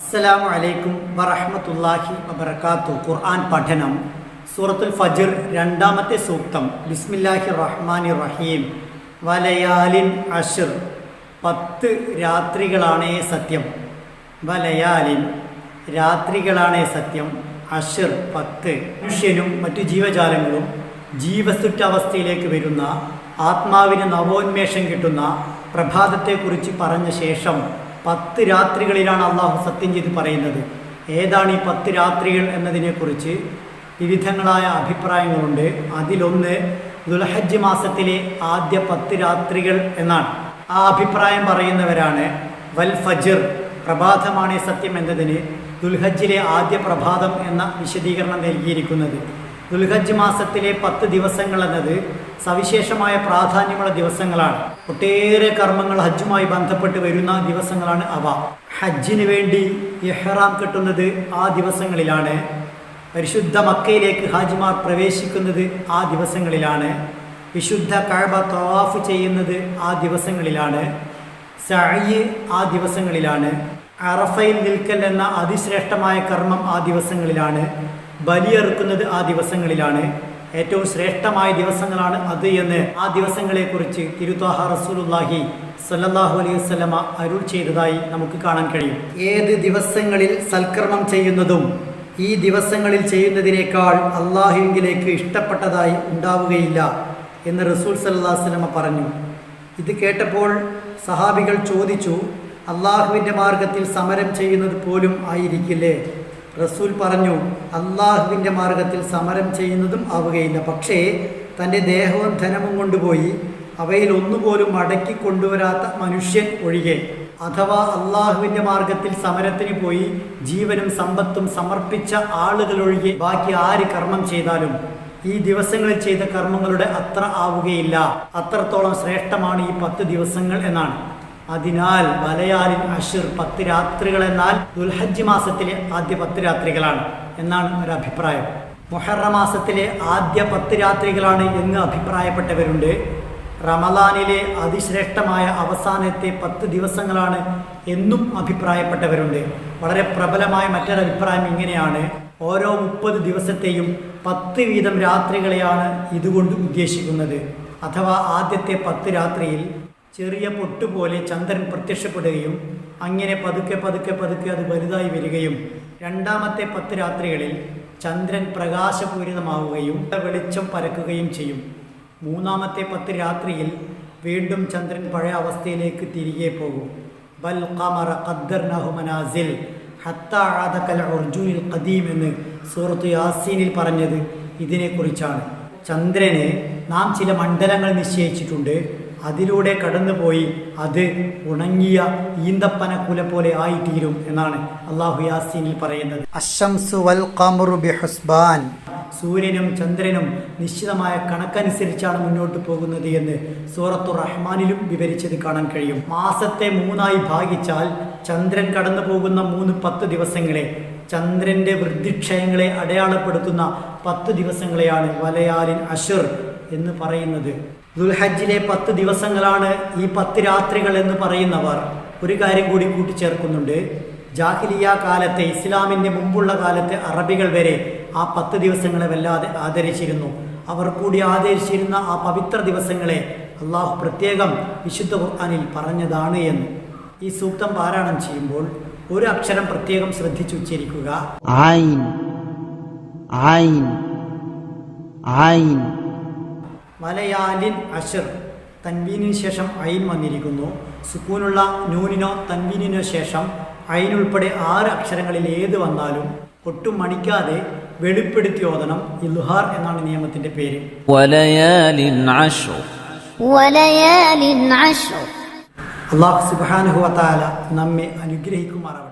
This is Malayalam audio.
അസ്സലാമു അലൈക്കും വറഹ്മത്തുള്ളാഹി വബർക്കാത്തു ഖുർആൻ പഠനം സൂറത്തുൽ ഫജ്ർ രണ്ടാമത്തെ സൂക്തം. ബിസ്മില്ലാഹി റഹ്മാനി റഹീം. വലയാലിൻ അഷിർ പത്ത് രാത്രികളാണേ സത്യം. വലയാലിൻ രാത്രികളാണേ സത്യം. അഷിർ പത്ത്. മനുഷ്യനും മറ്റു ജീവജാലങ്ങളും ജീവസുറ്റവസ്ഥയിലേക്ക് വരുന്ന ആത്മാവിന് നവോന്മേഷം കിട്ടുന്ന പ്രഭാതത്തെക്കുറിച്ച് പറഞ്ഞ ശേഷം പത്ത് രാത്രികളിലാണ് അള്ളാഹു സത്യം ചെയ്ത് പറയുന്നത്. ഏതാണ് ഈ പത്ത് രാത്രികൾ എന്നതിനെക്കുറിച്ച് വിവിധങ്ങളായ അഭിപ്രായങ്ങളുണ്ട്. അതിലൊന്ന് ദുൽഹജ്ജ് മാസത്തിലെ ആദ്യ പത്ത് രാത്രികൾ എന്നാണ്. ആ അഭിപ്രായം പറയുന്നവരാണ് വൽ ഫജിർ പ്രഭാതമാണ് സത്യം എന്നതിന് ദുൽഹജ്ജിലെ ആദ്യ പ്രഭാതം എന്ന വിശദീകരണം നൽകിയിരിക്കുന്നത്. ദുൽഹജ്ജ് മാസത്തിലെ പത്ത് ദിവസങ്ങൾ എന്നത് സവിശേഷമായ പ്രാധാന്യമുള്ള ദിവസങ്ങളാണ്. ഒട്ടേറെ കർമ്മങ്ങൾ ഹജ്ജുമായി ബന്ധപ്പെട്ട് വരുന്ന ദിവസങ്ങളാണ് അവ. ഹജ്ജിന് വേണ്ടി ഇഹ്റാം കെട്ടുന്നത് ആ ദിവസങ്ങളിലാണ്. പരിശുദ്ധ മക്കയിലേക്ക് ഹാജിമാർ പ്രവേശിക്കുന്നത് ആ ദിവസങ്ങളിലാണ്. വിശുദ്ധ കഴബ തവാഫ് ചെയ്യുന്നത് ആ ദിവസങ്ങളിലാണ്. സഅയ് ആ ദിവസങ്ങളിലാണ്. അറഫയിൽ നിൽക്കൽ എന്ന അതിശ്രേഷ്ഠമായ കർമ്മം ആ ദിവസങ്ങളിലാണ്. ബലിയെറുക്കുന്നത് ആ ദിവസങ്ങളിലാണ്. ഏറ്റവും ശ്രേഷ്ഠമായ ദിവസങ്ങളാണ് അത് എന്ന് ആ ദിവസങ്ങളെക്കുറിച്ച് തിരുത്താഹ റസൂലുല്ലാഹി സല്ലാഹു അലൈഹി വസല്ലമ അരുൾ ചെയ്തതായി നമുക്ക് കാണാൻ കഴിയും. ഏത് ദിവസങ്ങളിൽ സൽക്കർമ്മം ചെയ്യുന്നതും ഈ ദിവസങ്ങളിൽ ചെയ്യുന്നതിനേക്കാൾ അള്ളാഹുവിലേക്ക് ഇഷ്ടപ്പെട്ടതായി ഉണ്ടാവുകയില്ല എന്ന് റസൂൽ സല്ലാ അലൈഹി വസല്ലമ പറഞ്ഞു. ഇത് കേട്ടപ്പോൾ സഹാബികൾ ചോദിച്ചു അള്ളാഹുവിന്റെ മാർഗത്തിൽ സമരം ചെയ്യുന്നത് പോലും ആയിരിക്കില്ലേ? റസൂൽ പറഞ്ഞു അള്ളാഹുവിന്റെ മാർഗത്തിൽ സമരം ചെയ്യുന്നതും ആവുകയില്ല. പക്ഷേ തന്റെ ദേഹവും ധനവും കൊണ്ടുപോയി അവയിൽ ഒന്നുപോലും മടക്കി കൊണ്ടുവരാത്ത മനുഷ്യൻ ഒഴികെ അഥവാ അള്ളാഹുവിന്റെ മാർഗത്തിൽ സമരത്തിന് പോയി ജീവനും സമ്പത്തും സമർപ്പിച്ച ആളുകളൊഴികെ ബാക്കി ആര് കർമ്മം ചെയ്താലും ഈ ദിവസങ്ങളിൽ ചെയ്ത കർമ്മങ്ങളുടെ അത്ര ആവുകയില്ല. അത്രത്തോളം ശ്രേഷ്ഠമാണ് ഈ പത്ത് ദിവസങ്ങൾ എന്നാണ്. അതിനാൽ വലയാലിൻ അഷിർ പത്ത് രാത്രികൾ എന്നാൽ ദുൽഹജ്ജ് മാസത്തിലെ ആദ്യ പത്ത് രാത്രികളാണ് എന്നാണ് ഒരു അഭിപ്രായം. മൊഹറ മാസത്തിലെ ആദ്യ പത്ത് രാത്രികളാണ് എന്ന് അഭിപ്രായപ്പെട്ടവരുണ്ട്. റമലാനിലെ അതിശ്രേഷ്ഠമായ അവസാനത്തെ പത്ത് ദിവസങ്ങളാണ് എന്നും അഭിപ്രായപ്പെട്ടവരുണ്ട്. വളരെ പ്രബലമായ മറ്റൊരു അഭിപ്രായം ഇങ്ങനെയാണ്. ഓരോ മുപ്പത് ദിവസത്തെയും പത്ത് വീതം രാത്രികളെയാണ് ഇതുകൊണ്ട് ഉദ്ദേശിക്കുന്നത്. അഥവാ ആദ്യത്തെ പത്ത് രാത്രിയിൽ ചെറിയ പൊട്ടുപോലെ ചന്ദ്രൻ പ്രത്യക്ഷപ്പെടുകയും അങ്ങനെ പതുക്കെ പതുക്കെ പതുക്കെ അത് വലുതായി വരികയും രണ്ടാമത്തെ പത്ത് രാത്രികളിൽ ചന്ദ്രൻ പ്രകാശപൂരിതമാവുകയും വെളിച്ചം പരക്കുകയും ചെയ്യും. മൂന്നാമത്തെ പത്ത് രാത്രിയിൽ വീണ്ടും ചന്ദ്രൻ പഴയ അവസ്ഥയിലേക്ക് തിരികെ പോകും. ബൽ ഖമറ ഖദ്ദർ മനാസിൽ ഹത്ത ആദക്കൽ ഉർജുനിൽ ഖദീം എന്ന് സൂറത്ത് യാസീനിൽ പറഞ്ഞത് ഇതിനെക്കുറിച്ചാണ്. ചന്ദ്രനെ നാം ചില മണ്ഡലങ്ങൾ നിശ്ചയിച്ചിട്ടുണ്ട്. അതിലൂടെ കടന്നുപോയി അത് ഉണങ്ങിയ ഈന്തപ്പന കുല പോലെ ആയിത്തീരും എന്നാണ് അള്ളാഹു യാസീനിൽ പറയുന്നത്. വൽ ബിഹുസ്ബാൻ. സൂര്യനും ചന്ദ്രനും നിശ്ചിതമായ കണക്കനുസരിച്ചാണ് മുന്നോട്ട് പോകുന്നത് എന്ന് സൂറത്തു റഹ്മാനിലും വിവരിച്ചത് കാണാൻ കഴിയും. മാസത്തെ മൂന്നായി ഭാഗിച്ചാൽ ചന്ദ്രൻ കടന്നു പോകുന്ന മൂന്ന് പത്ത് ദിവസങ്ങളെ ചന്ദ്രന്റെ വൃദ്ധിക്ഷയങ്ങളെ അടയാളപ്പെടുത്തുന്ന പത്ത് ദിവസങ്ങളെയാണ് വലയാലിൻ അഷർ എന്ന് പറയുന്നത്. ദുൽഹജ്ജിലെ പത്ത് ദിവസങ്ങളാണ് ഈ പത്ത് രാത്രികൾ എന്ന് പറയുന്നവർ ഒരു കാര്യം കൂടി കൂട്ടിച്ചേർക്കുന്നുണ്ട്. ജാഹിലിയ കാലത്തെ ഇസ്ലാമിന്റെ മുമ്പുള്ള കാലത്തെ അറബികൾ വരെ ആ പത്ത് ദിവസങ്ങളെ വല്ലാതെ ആദരിച്ചിരുന്നു. അവർ കൂടി ആദരിച്ചിരുന്ന ആ പവിത്ര ദിവസങ്ങളെ അള്ളാഹു പ്രത്യേകം വിശുദ്ധ ഖുർആാനിൽ പറഞ്ഞതാണ് എന്ന്. ഈ സൂക്തം പാരായണം ചെയ്യുമ്പോൾ ഒരു അക്ഷരം പ്രത്യേകം ശ്രദ്ധിച്ചുച്ചരിക്കുക ആയിൻ ആയി ആയിൻ. വലയാലിൻ അഷർ തൻവീനിന് ശേഷം ഐൻ വന്നിരിക്കുന്നു. സുക്കൂനുള്ള നൂനിനോ തൻവീനിനോ ശേഷം ഐൻ ഉൾപ്പെടെ ആറ് അക്ഷരങ്ങളിൽ ഏത് വന്നാലും ഒട്ടും മണിക്കാതെ വെളിപ്പെടുത്തി ഓതണം. ഇൽഹാർ എന്നാണ് നിയമത്തിന്റെ പേര്. അള്ളാഹു സുബാനുഹുവത്താല നമ്മെ അനുഗ്രഹിക്കുമാറാവണം